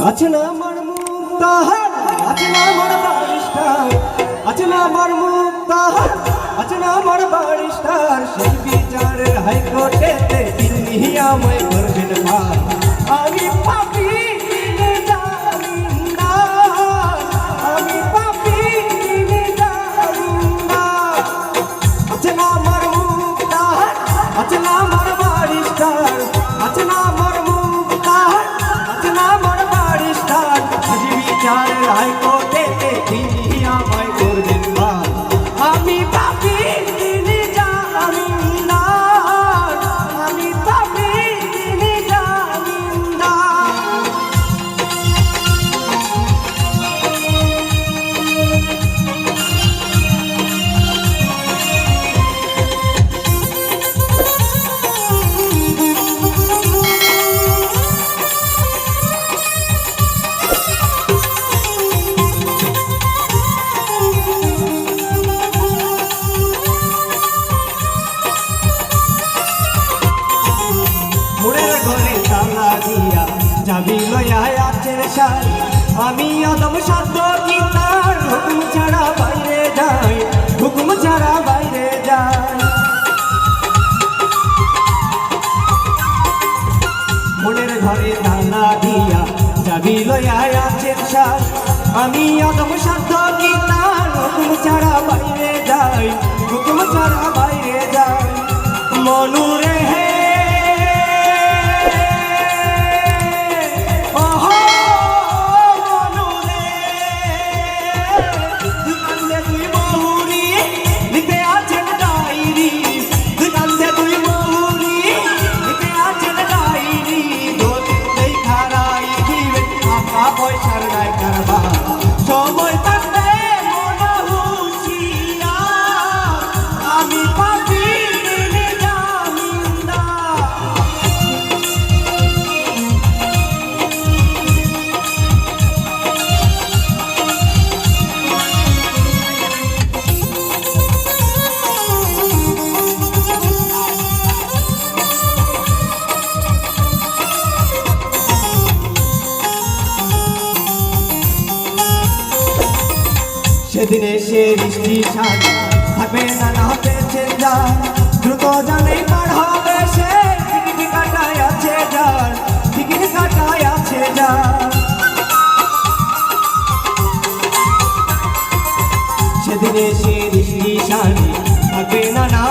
আছে না আমার মুক্তাহার? আছে না আমার বারিস্টার আছে না আমার মুক্তাহার? আছে না আমার বারিস্টার সেই বিচারের হাইকোর্টেতে দিল্লি আমায় করবেন ভাই আমি পাপি তিনি তিনি আছে না আমার বারিস্টার আছে না I আছেন আমি সাধ্য হুকুম ছাড়া বাইরে হুকুম ছাড়া বাইরে মনের ঘরে তালা দিয়া যাবি লয়া আছেন সার। আমি আদম সাধ্য কি হুকুম ছাড়া বাইরে যাই। হুকুম ছাড়া বাইরে যাই। মনুরে সেদিন এসে বৃষ্টি ছাড়। থাকবে না না পেছে যা দ্রুত জানে পার হবে সে। টিকিট আছে যার সেদিন এসে বৃষ্টি ছাড়। থাকবে না না